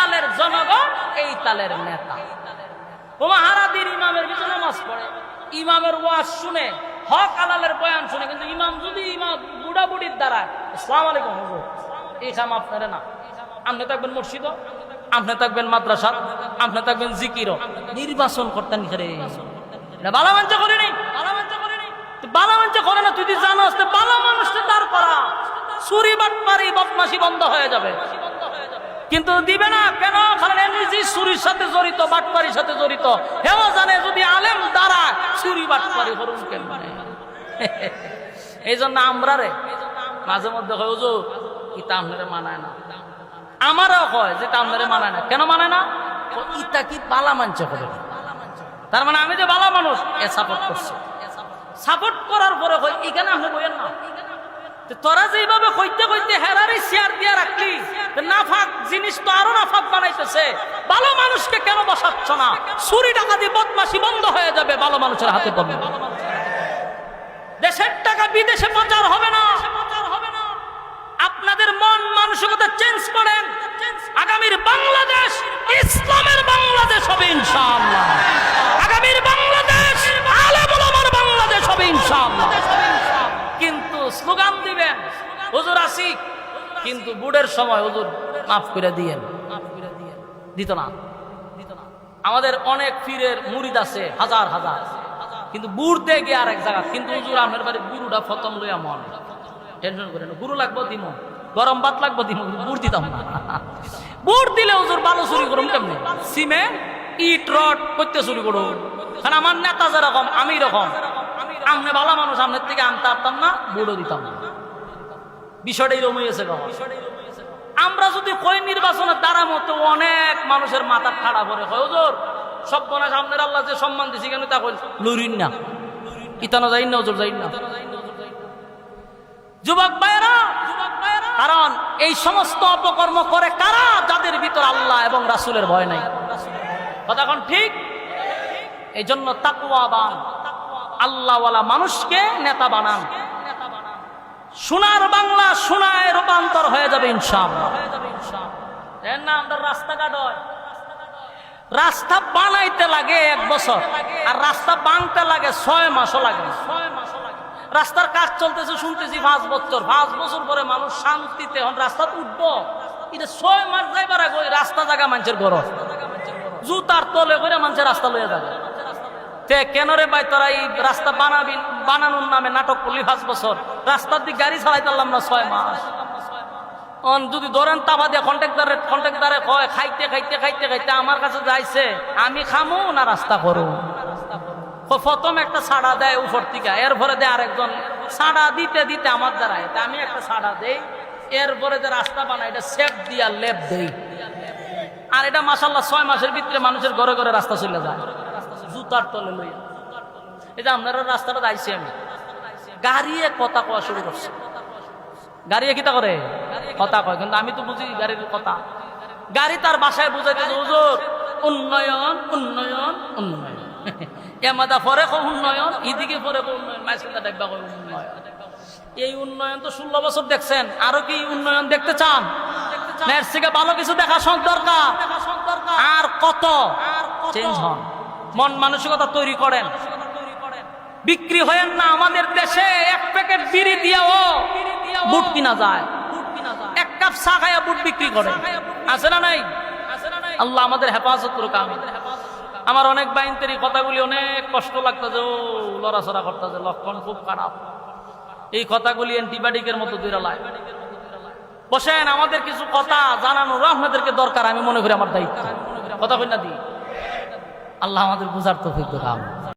তালের জনগণ, এই তালের নেতা। ওমা হারাদিন ইমামের ভিতরে নামাজ পড়ে। ইমামের ওয়াজ শুনে, হক আলালের বয়ান শুনে, কিন্তু ইমাম যদি ইমাম বুড়া বুড়ির দ্বারা ইসলাম আলাইকুম হুজুর, এই কাম আপনারে না। আপনি থাকবেন মসজিদ, আপনি থাকবেন মাদ্রাসা, আপনি থাকবেন জিকিরও নির্বাচন করতেন এটা বালা মাঞ্চা করিনি, বালা মাঞ্চা করে না, তুই যদি জানোস তো বালা মানুষকে দাঁড় করা। চুরি বাটপারি বদমাসি বন্ধ হয়ে যাবে। কিন্তু দিবে না, কেন? কারণ এ নিজেই চুরির সাথে জড়িত, বাটপারির সাথে জড়িত। হেও জানে, যদি আলেম দ্বারা চুরি বাটপারি করুন কেন এই জন্য আমরা রে, মাঝে মধ্যে হয় ওজো ইতা আপনারে মানায় না। আমারও হয় যেটা আপনারে মানায় না। কেন মানায় না? ইতা কি বালা মানছে করে? তার মানে আমি যে বালা মানুষ, এ সাপোর্ট করছে। সাপোর্ট করার পরে হয় এখানে আপনি বইয়েন না। তোরা যেভাবে কইতে কইতে হেরারে বানাইতেছে ভালো মানুষকে কেন বসাচ্ছ না? চুরি টাকা দিয়ে বদমাসি বন্ধ হয়ে যাবে, ভালো মানুষের হাতে পড়বে দেশের টাকা বিদেশে প্রচার হবে না। আপনাদের মন মানসিকতা চেঞ্জ করেন। আগামীর বাংলাদেশ, ইসলামের বাংলাদেশ হবে ইনশাআল্লাহ। আগামীর বাংলাদেশ আলেমুল আমার বাংলাদেশ হবে ইনশাআল্লাহ। কিন্তু স্লোগান দিবেন, হুজুর আসি কিন্তু বুড়ের সময় হুজুর মাফ করে দিয়েন। দিত না। আমাদের অনেক পীরের মুরিদ আছে, হাজার হাজার। কিন্তু বুড়তে গিয়ে আর এক জায়গা, কিন্তু হুজুর আপনার বাড়ির গুরুটা ফতম লইয়া মন টেনশন করে না, গুরু লাগবো দিম, গরম ভাত লাগবো দিম বুড় দিতাম না। বুড় দিলে হুজুর ভালো চুরি করুন কেমনি? সিমেন্ট ইট, রড করতে চুরি করুন কারণ আমার নেতা যেরকম, আমি রকম আমনে ভালো মানুষ, আমনের থেকে আনতে পারতাম না, বুড়ো দিতাম না। বিষয়টা এরকম আমরা যদি কই নির্বাচনের দ্বারা মতো অনেক মানুষের মাথা ঠাড়া পরে হয় সব বনাস আপনার আল্লাহ যে সম্মান দিছি কেন তা লুরিন না। ইতানো যাই না ওজোর যাই না। যুবক ভাইয়েরা, কারণ এই সমস্ত অপকর্ম করে কারা? যাদের ভিতর আল্লাহ এবং রাসুলের ভয় নাই। কথা এখন ঠিক? এই জন্য তাকুয়াবান আল্লাহওয়ালা মানুষকে নেতা বানান। সোনার বাংলা সোনায় রূপান্তর হয়ে যাবে ইনশাআল্লাহ। হয়। রাস্তা বানাইতে লাগে এক বছর, আর রাস্তা বানতে লাগে ছয় মাসও লাগে রাস্তার কাজ চলতেছে, শুনতেছি পাঁচ বছর পাঁচ বছর পরে মানুষ শান্তিতে এখন রাস্তা উঠবো। এটা ছয় মাস যাইবার আগে রাস্তা জায়গা মানুষের গরম জুতার তলে করে মানুষের রাস্তা লয়ে যাবে। তে কেন রে ভাই তোরা এই রাস্তা বানাবি, বানানোর নামে নাটক করলি পাঁচ বছর? রাস্তার দিকে গাড়ি চালাই পারলাম না ছয় মাস। অন যদি ধরেন তাবা দিয়ে কন্ট্রাক্টারে কন্ট্রাক্টারে কয়, খাইতে খাইতে খাইতে খাইতে আমার কাছে যাইছে আমি খামো না রাস্তা করু? প্রথম একটা সাড়া দেয় উপর থেকে এরপরে দেয় আরেকজন, সাড়া দিতে দিতে আমার দ্বারা আমি একটা সাড়া দেই এরপরে যে রাস্তা বানাই, এটা সেফ দিয়া লেপ দেই। আর এটা মাসাল্লাহ ছয় মাসের ভিতরে মানুষের ঘরে ঘরে রাস্তা চলে যায়। জুতার তলে লইয়া। এই যে আপনারা রাস্তাটা যাইছি আমি। গাড়িয়ে কথা কওয়া শুরু করছে। গাড়িয়ে কিতা করে? কথা কয়। কিন্তু আমি তো বুঝি গাড়ির কথা। গাড়ি তার বাসায় বুঝাইতে হুজুর উন্নয়ন উন্নয়ন উন্নয়ন। এমাদা পরে কো উন্নয়ন ইদিকে পরে কো উন্নয়ন মাইসিন্দা ডাকবা কয় উন্নয়ন। এই উন্নয়ন তো ষোলো বছর দেখছেন। আরও কি উন্নয়ন দেখতে চান? এর থেকে ভালো কিছু দেখা সব দরকার। আর কত? চেঞ্জ হন। মন মানসিকতা তৈরি করেন। বিক্রি হয়েন না আমাদের দেশে, এক প্যাকেট বিড়ি দিয়েও বুট কিনা যায়। এক কাপ চা খাইয়া বুট বিক্রি করে আছে না নাই? আল্লাহ আমাদের হেফাজত করুক আমি আমার অনেক বাইনতের কথাগুলি অনেক কষ্ট লাগতেছে, ও, লড়াচড়া করতেছে, লক্ষণ খুব খারাপ। এই কথাগুলি অ্যান্টিবায়োটিকের মতো দুইরালায় বসেন, আমাদের কিছু কথা জানানোর আপনাদেরকে দরকার, আমি মনে করি আমার দায়িত্ব। কথা কই না দিই আল্লাহ আমাদের বোঝার তো দাম